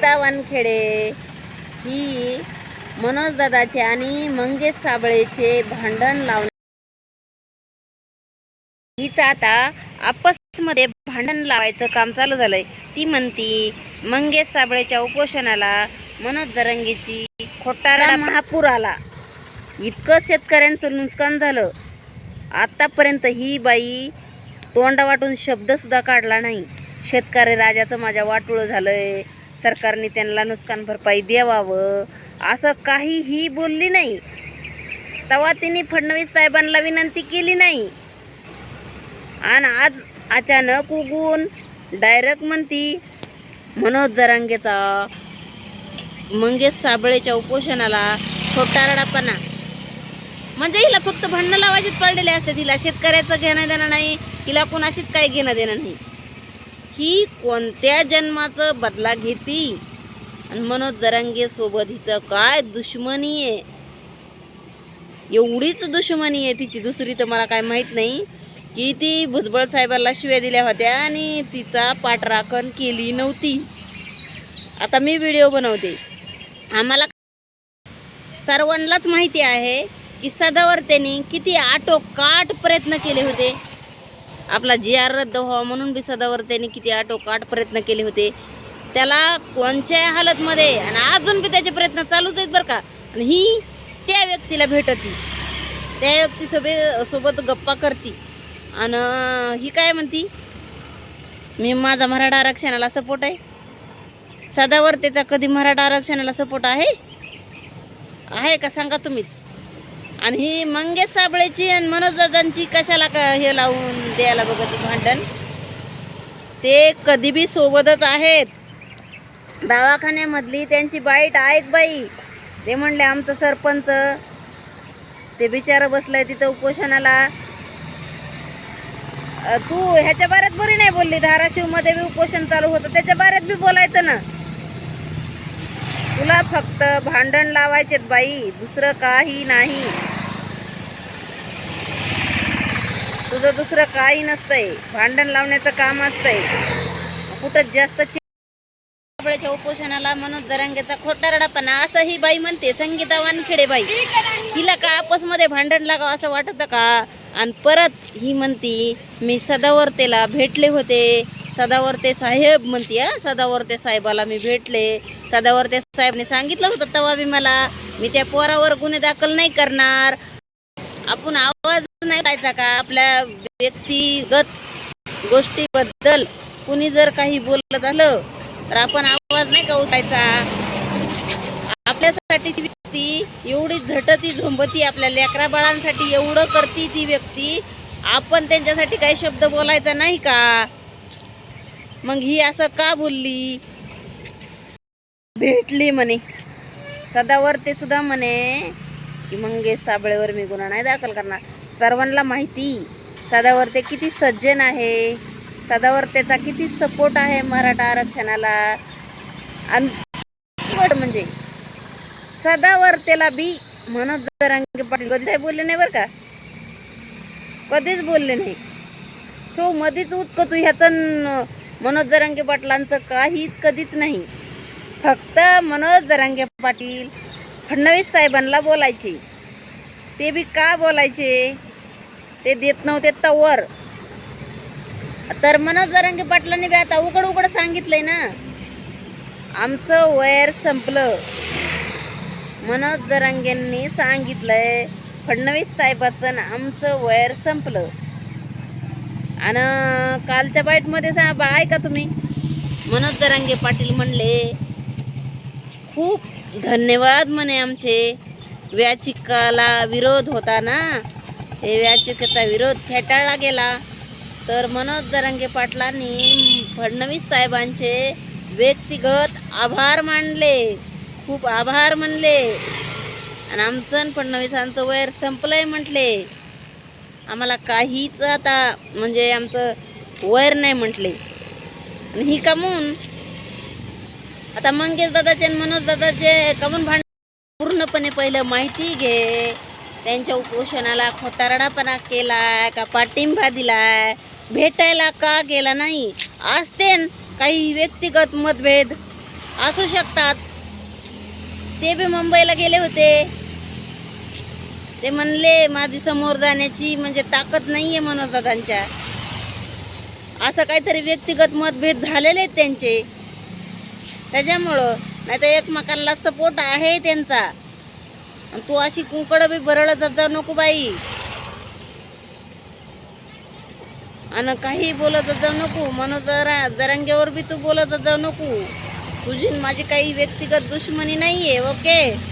संगीता वानखेडे ही मनोज दादाचे आणि मंगेश साबळेचे भांडण लावणे. हिचं आता आपसमध्ये भांडण लावायचं काम चालू झालंय. ती म्हणती मंगेश साबळेच्या उपोषणाला मनोज जरंगीची खोटारा महापूर आला इतकं शेतकऱ्यांचं नुकसान झालं. आतापर्यंत ही बाई तोंडा वाटून शब्द सुद्धा काढला नाही. शेतकरी राजाचं माझ्या वाटोळं झालंय. सरकारने त्यांना नुकसान भरपाई द्यावावं असं काहीही बोलली नाही. तेव्हा तिने फडणवीस साहेबांना विनंती केली नाही. आणि आज अचानक उगून डायरेक्ट म्हणती मनोज जरांगेचा मंगेश साबळेच्या उपोषणाला खोटारडापणा. म्हणजे हिला फक्त भांडणं लावायचीच पडलेले असते तिला शेतकऱ्याचं घेणं देणं नाही हिला कोणाशीच काही घेणं देणं नाही. ही कोणत्या जन्माचं बदला घेती? आणि मनोज जरांगे सोबत हिचं काय दुश्मनी आहे? एवढीच दुश्मनी आहे तिची. दुसरी तर मला काय माहीत नाही. की ती भुजबळ साहेबाला शिव्या दिल्या होत्या आणि तिचा पाठराखण केली नव्हती. आता मी व्हिडिओ बनवते. आम्हाला सर्वांनाच माहिती आहे की सदावर किती आटोकाट प्रयत्न केले होते. आपला जी आर रद्द व्हावा म्हणून बी सदावर त्यांनी किती आटोकाट प्रयत्न केले होते. त्याला कोणच्या हालतमध्ये आणि अजून बी त्याचे प्रयत्न चालूच आहेत बरं का. आणि ही त्या व्यक्तीला भेटती. त्या व्यक्तीसोबे सोबत गप्पा करती. आणि ही काय म्हणती? मी माझा मराठा आरक्षणाला सपोर्ट आहे. सदावर त्याचा कधी मराठा आरक्षणाला सपोर्ट आहे? आहे का? सांगा तुम्हीच. आणि ही मंगेश साबळेची आणि मनोजदादांची कशाला का हे लावून द्यायला बघत भांडण? ते कधी बी सोबतच आहेत. दवाखान्यामधली त्यांची बाईट ऐक बाई ते म्हणले आमचं सरपंच ते बिचारं बसलंय तिथं उपोषणाला. तू ह्याच्या बाऱ्यात बरी नाही बोलली धाराशिवमध्ये बी उपोषण चालू होतं त्याच्या बाऱ्यात बी बोलायचं ना. तुला फक्त भांडण लावायचेत बाई दुसरं काही नाही. तुझं दुसरं काही नसतंय भांडण लावण्याचं काम असतंय. कुठं जास्त चिपळ्याच्या उपोषणाला मनोज जरांगेचा खोटारडापणा असं ही बाई म्हणते संगीता वानखेडे बाई. हिला का आपसमध्ये भांडण लागावं असं वाटतं का? आणि परत ही म्हणती मी सदावर्तेला भेटले होते. सदावर्ते साहेब म्हणते हा सदावर्ते साहेबाला मी भेटले. सदावर्ते साहेबने सांगितलं होतं तवा बी मला मी त्या पोरावर गुन्हे दाखल नाही करणार. आपण आवाज नाही करायचा का? आपल्या व्यक्तिगत गोष्टीबद्दल कुणी जर काही बोललं झालं तर आपण आवाज नाही का उठायचा आपल्यासाठी ती व्यक्ती एवढी झटती झोंबती आपल्या लेकरा बाळांसाठी एवढं करती ती व्यक्ती आपण त्यांच्यासाठी काही शब्द बोलायचा नाही का? मग ही असं का बोलली? भेटली म्हणे. सदावर ते सुद्धा म्हणे की मंगेश साबळेवर मी गुन्हा नाही दाखल करणार. सर्वांना माहिती सदावर ते किती सज्जन आहे. सदावर त्याचा किती सपोर्ट आहे मराठा आरक्षणाला. आणि म्हणजे सदावर त्याला बी म्हणत जरांगे पाटील. कधी काही बोलले नाही बरं का? कधीच बोलले नाही. तो मधीच उचकतो ह्याचं न- मनोज जरांगे पाटलांचं काहीच कधीच नाही. फक्त मनोज जरांगे पाटील फडणवीस साहेबांना बोलायचे. ते बी का बोलायचे? ते देत नव्हते तवर. तर मनोज जरांगे पाटलांनी बी आता उघड उघड सांगितलंय ना. आमचं वयर संपलं. मनोज जरांगेंनी सांगितलंय फडणवीस साहेबाचं आमचं वयर संपलं. आणि कालच्या बाईटमध्ये सा बा ऐका तुम्ही? मनोज जरांगे पाटील म्हणले खूप धन्यवाद म्हणे आमचे. व्याचिकाला विरोध होता ना? हे व्याचिकेचा विरोध फेटाळला गेला. तर मनोज जरांगे पाटलांनी फडणवीस साहेबांचे व्यक्तिगत आभार मानले. खूप आभार मानले आणि आमचं आणि फडणवीसांचं संपलं संपलंय म्हटले. आम्हाला काहीच आता म्हणजे आमचं वयर नाही म्हटले. आणि ही कामून आता मंगेश दादाचे आणि मनोज दादाचे कमून भांड पूर्णपणे पहिलं माहिती घे. त्यांच्या उपोषणाला खोटारडापणा केला का पाठिंबा दिलाय? भेटायला का गेला नाही? असते काही व्यक्तिगत मतभेद असू शकतात. ते बी मुंबईला गेले होते. ते म्हणले माझी समोर जाण्याची म्हणजे ताकद नाही आहे मनोजदादांच्या असं काहीतरी व्यक्तिगत मतभेद झालेले आहेत त्यांचे. त्याच्यामुळं नाही तर एकमेकांना सपोर्ट आहे त्यांचा. आणि तू अशी कुंकड बी बरळ जात जाऊ नको बाई. आणि काही बोलत जाऊ नको. मनोज जरा जरंग्यावर बी तू बोलत जाऊ नको. तुझी माझी काही व्यक्तिगत दुश्मनी नाही आहे ओके?